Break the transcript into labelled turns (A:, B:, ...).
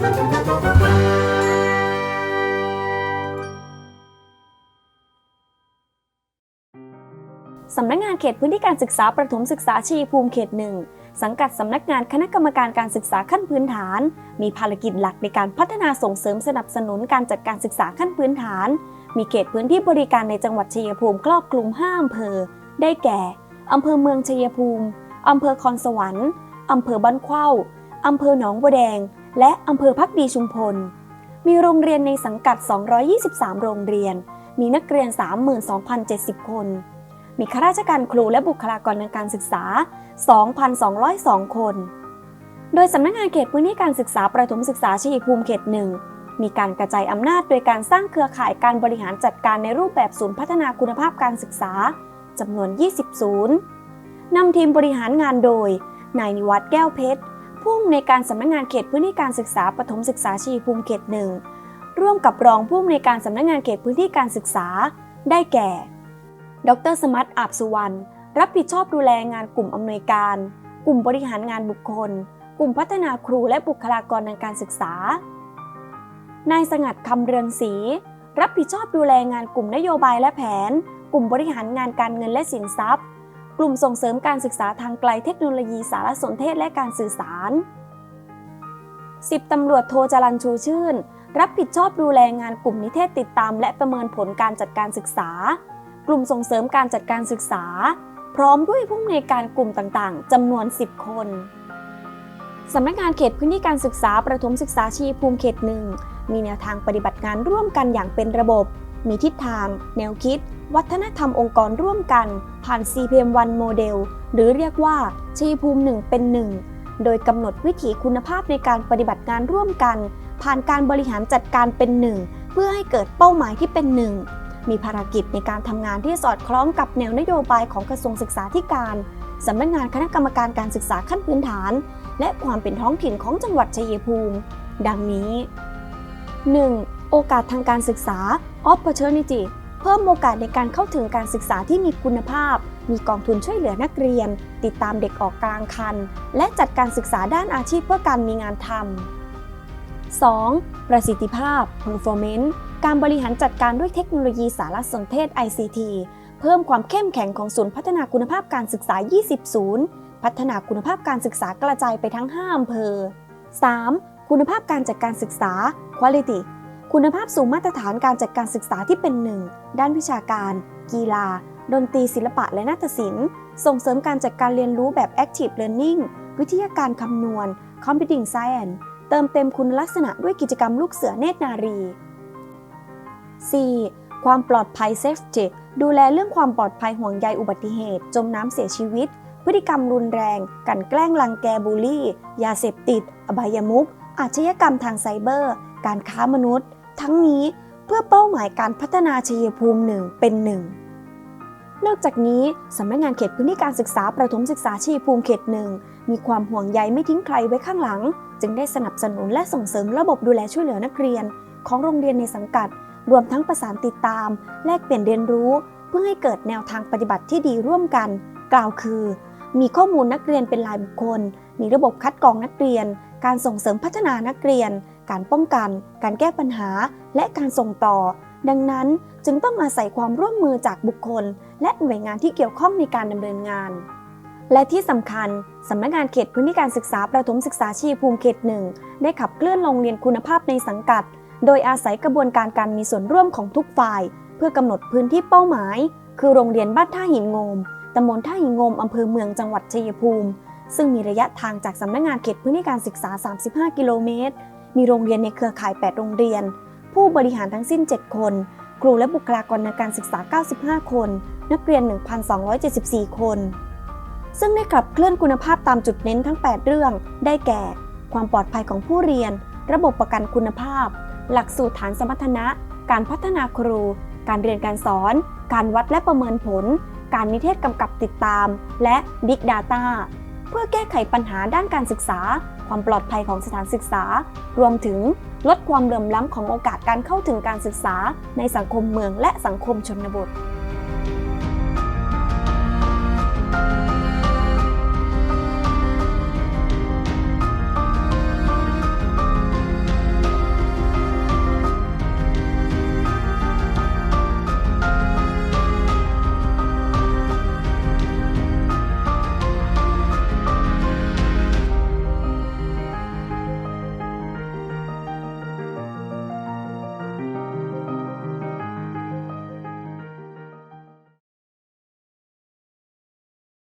A: สำนักงานเขตพื้นที่การศึกษาประถมศึกษาชีภูมิเขตหนึ่งสังกัดสำนักงานคณะกรรมการการศึกษาขั้นพื้นฐาน มีภารกิจหลักในการพัฒนาส่งเสริมสนับสนุนการจัดการศึกษาขั้นพื้นฐาน มีเขตพื้นที่บริการในจังหวัดชัยภูมิครอบคลุม5อำเภอ ได้แก่ อำเภอเมืองชัยภูมิ อำเภอคอนสวรรค์ อำเภอบ้านเข้าอำเภอหนองบัวแดง และอำเภอพักดีชุมพล มีโรงเรียนในสังกัด 223 โรงเรียน มีนักเรียน 32,070 คน มีข้าราชการครูและบุคลากรทางการศึกษา 2,202 คน โดยสำนักงานเขตพื้นที่การศึกษาประถมศึกษาชัยภูมิเขตหนึ่งมีการกระจายอำนาจโดยการสร้างเครือข่ายการบริหารจัดการในรูปแบบศูนย์พัฒนาคุณภาพการศึกษาจำนวน 20 ศูนย์นำทีมบริหารงานโดย นายนิวัฒน์แก้วเพชร ผู้อำนวยการสำนักงานเขตพื้นที่การศึกษาประถมศึกษาชัยภูมิเขตหนึ่งร่วมกับรองผู้อำนวยการสำนักงานเขตพื้นที่การศึกษา ได้แก่ ดรสมัตอาบสุวรรณรับผิดชอบดูแลงานกลุ่มอำนวยการ กลุ่มบริหารงานบุคคล กลุ่มพัฒนาครูและบุคลากรทางการศึกษา นายสงัดคำเรืองศรีรับผิดชอบดูแลงานกลุ่มนโยบายและแผน กลุ่มบริหารงานการเงินและสินทรัพย์ กลุ่มส่งเสริมการศึกษาทางไกลเทคโนโลยีสารสนเทศและการสื่อสาร 10ตำรวจโทจรัญชูชื่น รับผิดชอบดูแลงานกลุ่มนิเทศติดตาม และประเมินผลการจัดการศึกษา กลุ่มส่งเสริมการจัดการศึกษา พร้อมด้วยผู้อำนวยการกลุ่มต่างๆจำนวน 10 คนสำนักงานเขตพื้นที่การศึกษาประถมศึกษาชีภูมิเขตหนึ่งมีแนวทางปฏิบัติงานร่วมกันอย่างเป็นระบบ มีทิศทาง แนวคิด วัฒนธรรมองค์กรร่วมกัน ผ่าน CPM1 โมเดล หรือเรียกว่าชีภูมิหนึ่งเป็นหนึ่งโดยกำหนดวิถีคุณภาพในการปฏิบัติงานร่วมกัน ผ่านการบริหารจัดการเป็นหนึ่งเพื่อให้เกิดเป้าหมายที่เป็นหนึ่งมีภารกิจในการทำงานที่สอดคล้องกับแนวนโยบายของกระทรวงศึกษาธิการสำนักงานคณะกรรมการการศึกษาขั้นพื้นฐาน และความเป็นท้องถิ่นของจังหวัดชัยภูมิ ดังนี้ 1. โอกาสทางการศึกษา opportunity เพิ่มโอกาสในการเข้าถึงการศึกษาที่มีคุณภาพ มีกองทุนช่วยเหลือนักเรียน ติดตามเด็กออกกลางคัน และจัดการศึกษาด้านอาชีพเพื่อการมีงานทำ 2. ประสิทธิภาพ performance การบริหารจัดการด้วยเทคโนโลยีสารสนเทศ ICT เพิ่มความเข้มแข็งของศูนย์พัฒนาคุณภาพการศึกษา 20 ศูนย์ พัฒนาคุณภาพการศึกษากระจายไปทั้ง 5 อำเภอ 3. คุณภาพการจัดการศึกษา quality คุณภาพสู่มาตรฐานการจัดการศึกษาที่เป็นหนึ่ง ด้านวิชาการ กีฬา ดนตรีศิลปะและนาฏศิลป์ ส่งเสริมการจัดการเรียนรู้แบบ active learning วิทยาการคำนวณ computing science เติมเต็มคุณลักษณะด้วยกิจกรรมลูกเสือเนตรนารี 4. ความปลอดภัย safety ดูแลเรื่องความปลอดภัยห่วงใยอุบัติเหตุ จมน้ำเสียชีวิต พฤติกรรมรุนแรง กันแกล้งลังแกบูลลี่ ยาเสพติด อบายมุขอาชญากรรมทางไซเบอร์ การค้ามนุษย์ ทั้งนี้เพื่อเป้าหมายการพัฒนาชัยภูมิหนึ่งเป็นหนึ่งนอกจากนี้สำนักงานเขตพื้นที่การศึกษาประถมศึกษาชัยภูมิเขตหนึ่งมีความห่วงใยไม่ทิ้งใครไว้ข้างหลัง จึงได้สนับสนุนและส่งเสริมระบบดูแลช่วยเหลือนักเรียน ของโรงเรียนในสังกัด รวมทั้งประสานติดตาม แลกเปลี่ยนเรียนรู้ เพื่อให้เกิดแนวทางปฏิบัติที่ดีร่วมกัน กล่าวคือ มีข้อมูลนักเรียนเป็นรายบุคคล มีระบบคัดกรองนักเรียน การส่งเสริมพัฒนานักเรียน การป้องกัน การแก้ปัญหา และการส่งต่อ ดังนั้นจึงต้องอาศัยความร่วมมือจากบุคคล และหน่วยงานที่เกี่ยวข้องในการดำเนินงาน และที่สำคัญสำนักงานเขตพื้นที่การศึกษาประถมศึกษาชีภูมิเขตหนึ่งได้ขับเคลื่อนโรงเรียนคุณภาพในสังกัด โดยอาศัยกระบวนการการมีส่วนร่วมของทุกฝ่าย เพื่อกำหนดพื้นที่เป้าหมาย คือโรงเรียนบ้านท่าหินงมตำบลท่าหินงมอำเภอเมืองจังหวัดชัยภูมิซึ่งมีระยะทางจากสำนักงานเขตพื้นที่การศึกษา 35 กิโลเมตร มีโรงเรียนในเครือข่าย 8 โรงเรียน ผู้บริหารทั้งสิ้น 7 คน ครูและบุคลากรในการศึกษา 95 คน นักเรียน 1,274 คน ซึ่งได้ขับเคลื่อนคุณภาพตามจุดเน้นทั้ง 8 เรื่อง ได้แก่ ความปลอดภัยของผู้เรียน ระบบประกันคุณภาพ หลักสูตรฐานสมรรถนะ การพัฒนาครู การเรียนการสอน การวัดและประเมินผล การนิเทศกำกับติดตาม และ Big Data เพื่อแก้ไขปัญหาด้านการศึกษา ความปลอดภัยของสถานศึกษา รวมถึงลดความเหลื่อมล้ำของโอกาสการเข้าถึงการศึกษา ในสังคมเมืองและสังคมชนบท